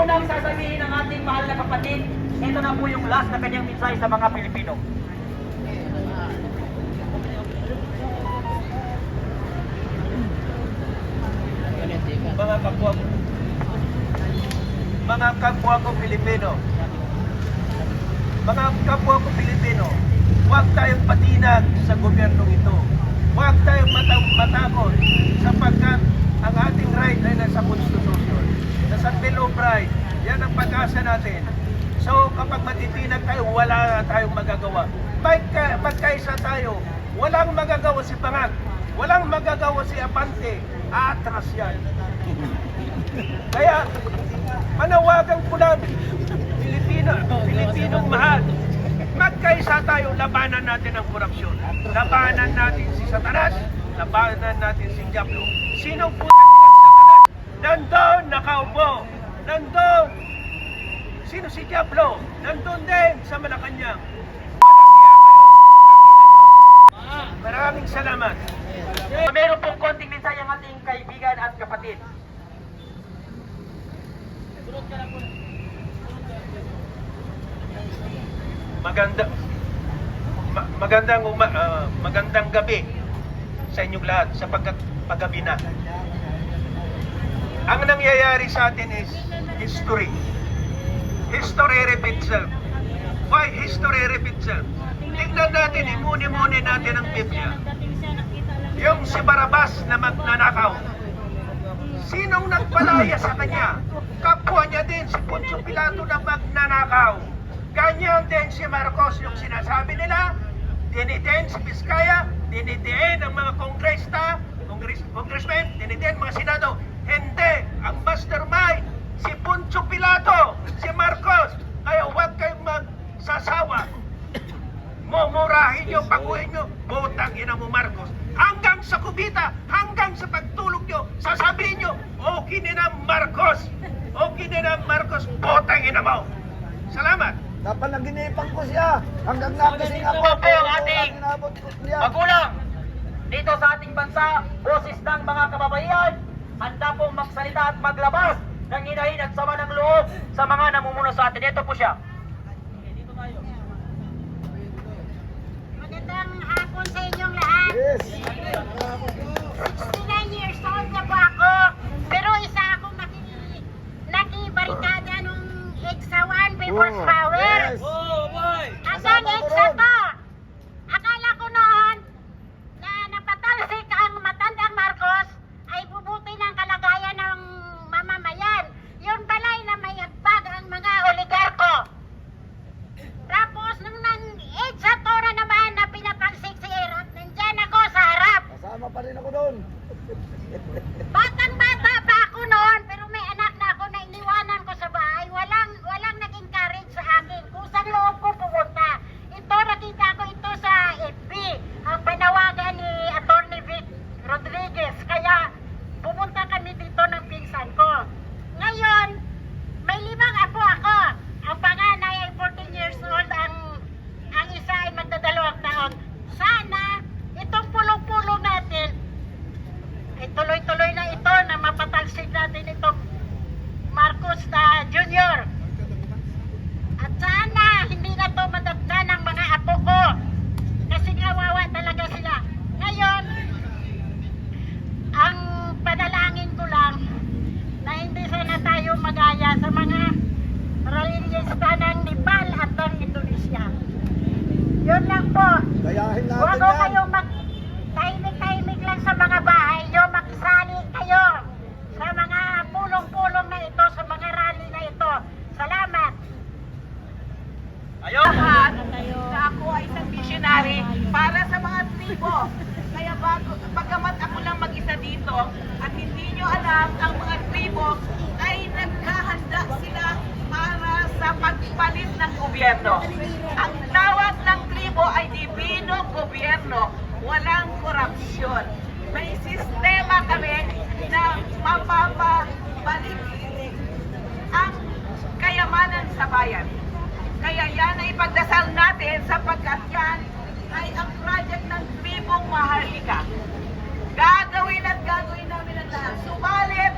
unang sasabihin ng ating mahal na kapatid, ito na po yung last na kanyang mensahe sa mga Pilipino. mga kapwa ko, mga kapwa ko Pilipino, mga kapwa ko Pilipino, huwag tayong patinag sa gobyernong ito. Huwag tayong mata- matakot sapagkat ang ating right ay nasa konstitusyon. Nasa Bill of Rights. Yan ang pag-asa natin. So kapag matitinag tayo, wala tayong magagawa. Pagka, pagkaisa tayo, walang magagawa si Pangag, walang magagawa si Apante, atras yan. Kaya, manawagan ko lang, Pilipino, Pilipinong mahal, magkaisa tayo, labanan natin ang korupsyon. Labanan natin si Satanas, labanan natin si Diablo. Sinong putang inang Satanas? Nandun, nakaupo. Nandun. Sino si Diablo? Nandun din sa Malacanang. Maraming salamat. Meron pong konting mensahe ang ating kaibigan at kapatid. Maganda ma- magandang uma- ah, magandang gabi sa inyong lahat sapagkat paggabi na. Ang nangyayari sa atin is history. History repeats itself. Why history repeats itself? Tingnan natin, imuni-muni natin ang Biblia. Yung si Barabas na magnanakaw. Sinong nagpalaya sa kanya? Kapwa niya din si Poncio Pilato na magnanakaw. Ganyan din si Marcos yung sinasabi nila. Dinitin si Vizcaya, dinitin ang mga kongresta, kongres, congressmen, dinitin mga senado. Hindi, ang mastermind, si Poncio Pilato, si Marcos. Kaya huwag kayong magsasawa. Mumurahin nyo, paguhin nyo, butang ina mo Marcos. Hanggang sa kubita, hanggang sa pagtulog nyo, sasabihin nyo, okay na na Marcos. Okay na na Marcos, butang ina mo. Salamat. Napanaginipan ko siya hanggang nagising ako. Ito po ang ating. Magulang, dito sa ating bansa, boses ng mga kababayan, handa pong magsalita at maglabas ng hinahin at sama ng loob sa mga namumuno sa atin. Ito po siya. Magandang hapon sa inyong lahat. Yes. 69 years old na po ako. Pero isa akong naki, nakibarikada nung EDSA 1 People's Oh, Power. yes. Hanggang EDSA to. Akala ko noon na napatalsik ang matandang Marcos ay bubuti ng kalagayan ng mamamayan. Yun pala'y na may hagbag ang mga oligarko. Tapos nung nang EDSA to na naman na pinatalsik si Erap, nandyan ako sa harap. Kasama pa rin ako doon. Bata pa ako noon, pero may anak na ako na iniwanan ko sa bahay. Walang, walang naging courage sa akin. Kusang loob ko pumunta. Ito, nakita ko ito sa FB. Ang panawagan ni Atty. Vic Rodriguez. Kaya pumunta kami dito ng pinsan ko. Ngayon, may limang apo ako. Ang panganay ay 14 years old. Ang, ang isa ay magdadalawang taon. Sana, itong pulong-pulong natin, ay tuloy-tuloy na ito na mapatalsik natin itong Marcos na Junior. At sana hindi na to madagda ng mga apo ko. Kasi kawawa talaga sila. Ngayon, ang panalangin ko lang na hindi sana tayo magaya sa mga reliyista ng Nepal at ng Indonesia. Yun lang po. Gayahin natin Huwag ko yan. kayong mag tahimik-tahimik lang sa mga bahay nyo, makisali kayo sa mga pulong-pulong na ito, sa mga rally na ito. Salamat! Ayun. lahat na ako ay isang missionary para sa mga tribo. Kaya bago, pagkamat ako lang mag-isa dito at hindi nyo alam, ang mga tribo ay naghahanda sila para sa pagpalit ng gobyerno. Ang tawag ng tribo ay divino gobyerno, walang korupsyon. May sistema kami na mapapabalik ang kayamanan sa bayan. Kaya yan ay ipagdasal natin sapagkat yan ay ang project ng tribong Maharlika. Gagawin at gagawin namin ang lahat. Subalit,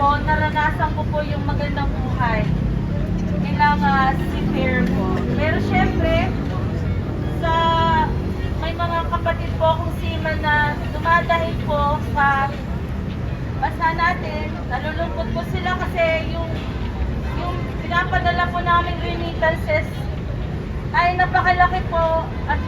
po, naranasan ko po yung magandang buhay. Bilang uh, seafarer po. Pero syempre, sa may mga kapatid po akong seaman na dumadahil po sa bansa natin, nalulungkot po sila kasi yung yung pinapadala po namin remittances ay napakalaki po at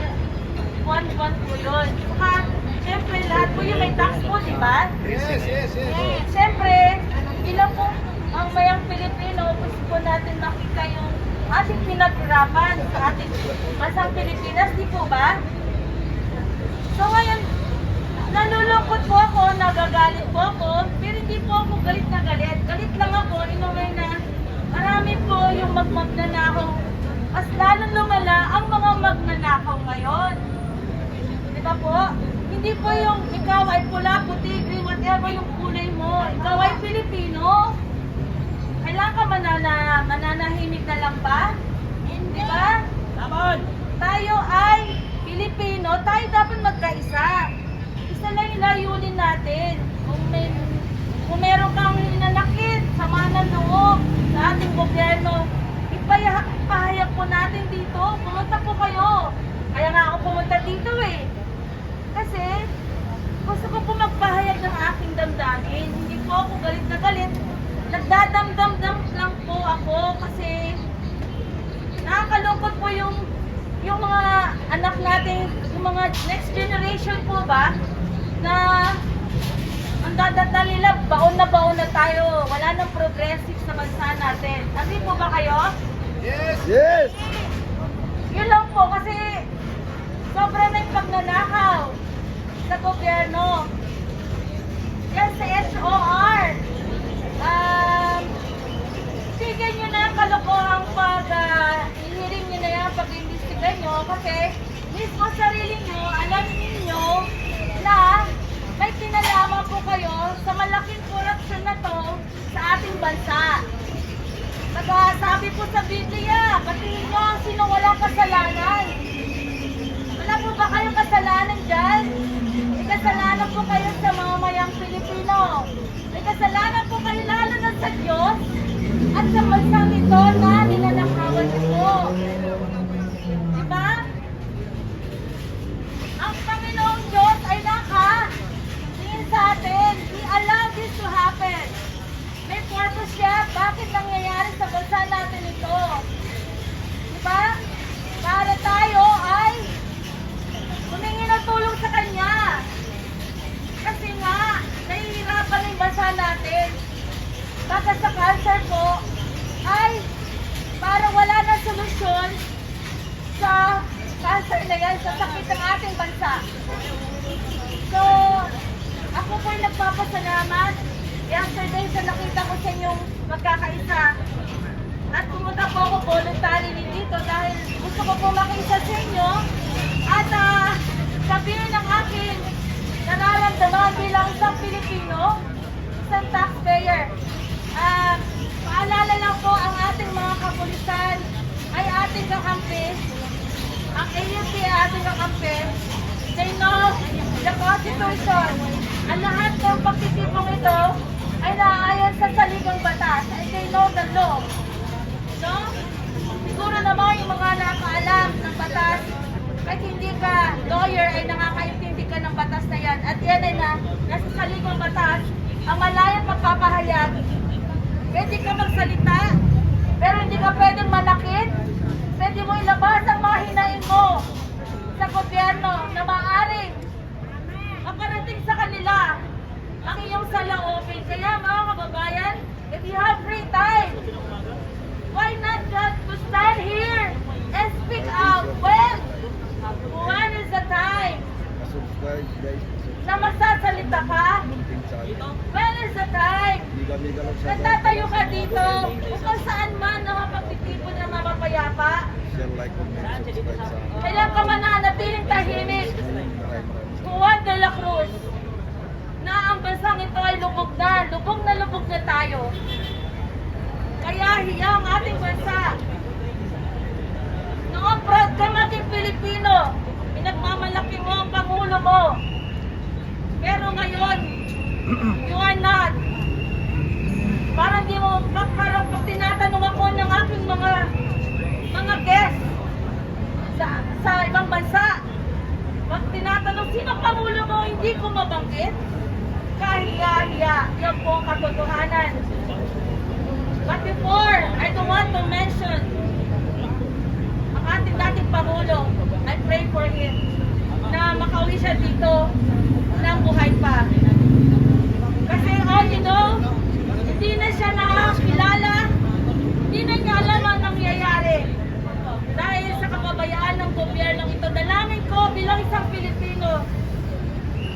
one-one po yun. Saka, syempre, lahat po yung may tax po, di ba? Yes, yes, yes. Eh, Siyempre, bilang po ang mayang Pilipino, gusto po natin makita yung ating pinaghirapan sa ating bansang Pilipinas, di po ba? So ngayon, nalulungkot po ako, nagagalit po ako, pero hindi po ako galit na galit. Galit lang ako, in a na marami po yung magmagnanakaw. Mas lalo lumala ang mga magnanakaw ngayon. Di ba po? Hindi po yung ikaw ay pula, puti, green, whatever yung kulay mo. Ikaw ay Pilipino. Kailangan ka manana, mananahimik na lang ba? Di ba? Tayo ay Pilipino, tayo dapat magkaisa. Isa lang yung layunin natin. Kung may kung meron kang nanakit, sama ng loob sa ating gobyerno, ipahayag po natin dito. Pumunta po kayo. Kaya nga ako pumunta dito eh. Kasi gusto ko po magpahayag ng aking damdamin. Hindi po ako galit na galit. Yung yung mga anak natin, yung mga next generation po ba, na ang dadata nila, baon na baon na tayo. Wala nang progressive sa bansa natin. Agree po ba kayo? Yes! Yun lang po kasi sobra na yung pagnanakaw sa gobyerno. Yan sa SOR. Um, tigyan nyo na yung kalokohang pag uh, hiring nyo na yan, pag-imbestiga nyo kasi mismo sarili nyo, alam ninyo na may kinalaman po kayo sa malaking korupsyon na to sa ating bansa. Nagsasabi po sa Biblia, batiin nyo ang sino walang kasalanan. Wala po ba kayong kasalanan dyan? May kasalanan po kayo sa mga mayang Pilipino. May kasalanan po kayo lalo na sa Diyos at sa bansang ito na ninanakawan niyo po. Diba? Ang Panginoong Diyos ay naka tingin sa atin. He allowed this to happen. May purpose siya. Bakit nangyayari sa bansa natin ito? Diba? Para tayo ay humingi ng tulong sa Kanya. Kasi nga, nahihirapan yung bansa natin. Baka sa cancer po, ay para wala na solusyon sa cancer na yan, sa sakit ng ating bansa. So, ako po'y nagpapasalamat. Yesterday, sa nakita ko sa inyong magkakaisa. At pumunta po ako voluntarily dito dahil gusto ko po makiisa sa inyo. At ah, sabihin ng aking nararamdaman bilang isang Pilipino, isang taxpayer. Ah, paalala lang po ang ating mga kapulisan ay ating kakampi. Ang AFP ay ating kakampi. They know the Constitution. Ang lahat ng pagtitipong ito ay naaayon sa saligang batas and they know the law. No? Siguro naman yung mga nakaalam ng batas, kahit hindi ka lawyer ay nakakaintindi ka ng batas na yan. At yan ay na, nasa saligang batas, ang malayang magpapahayag, pwede ka magsalita, pero hindi ka pwedeng manakit, pwede mo ilabas ang mga hinain mo sa gobyerno na maaaring makarating sa kanila ang iyong saloobin. Kaya mga kababayan, if you have free time, why not just to stand here and speak out? When? When is the time Subscribe guys. na magsasalita ka? When is the time? Nagtatayo ka dito kung saan man nakapagtitipon ng sa Kailan ka mananatiling tahimik? Juan de la Cruz na ang bansang ito ay lubog na, lubog na lubog na tayo. Kaya hiya ang ating bansa. Noong proud ka maging Pilipino, pinagmamalaki mo ang Pangulo mo. Pero ngayon, you are not. Parang di mo, parang pag tinatanong ako ng aking mga mga guests sa, sa ibang bansa, pag tinatanong, sino pangulo mo, hindi ko mabanggit? Kahiya-hiya. Yan po ang katotohanan. But before, I don't want to mention ang ating dating Pangulo. I pray for him na makauwi siya dito ng buhay pa. Kasi all you know, hindi na siya nakakilala, hindi na niya alam ang nangyayari. Dahil sa kababayaan ng gobyernong ito, dalangin ko bilang isang Pilipino,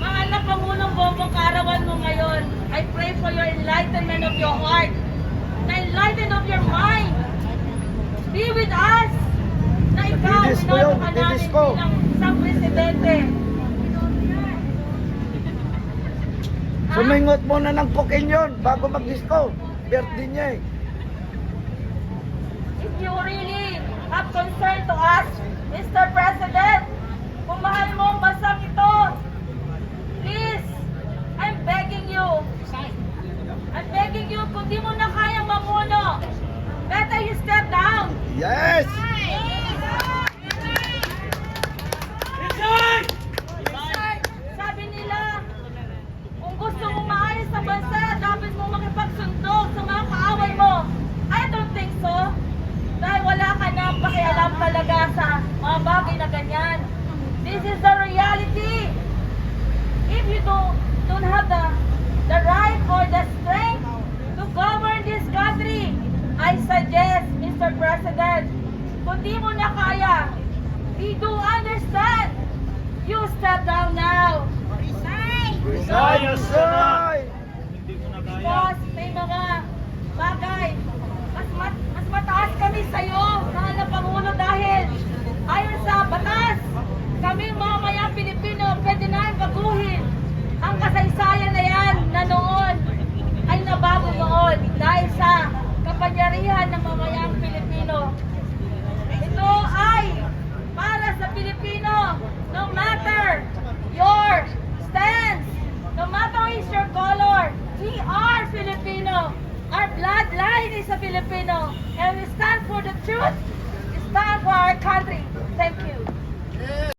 mahal na Pangulong Bongbong Kaarawan mo ngayon, I pray for your enlightenment of your heart, the enlightenment of your mind. Be with us na ikaw, Titis ko binoto yun, ka titis namin bilang isang presidente. Sumingot muna ng kokain yun bago mag-disco. Birthday niya eh. If you really have concern to us, Mr. President, kung mahal mo ang bansang ito, you, I'm begging you, kung di mo na kayang mamuno, better you step down. Yes! Sabi nila, kung gusto mo maayos sa bansa, dapat mo makipagsundo sa mga kaaway mo. I don't think so. Dahil wala ka na pakialam talaga sa mga bagay na ganyan. This is the reality. If you don't, don't have the, the right or the strength to govern this country, I suggest, Mr. President, kung di mo na kaya, we do understand. You step down now. Sayang say! Because may mga bagay, mas, mat, mas mataas kami sa'yo, mahal na Pangulo, dahil ayon sa batas, kami mga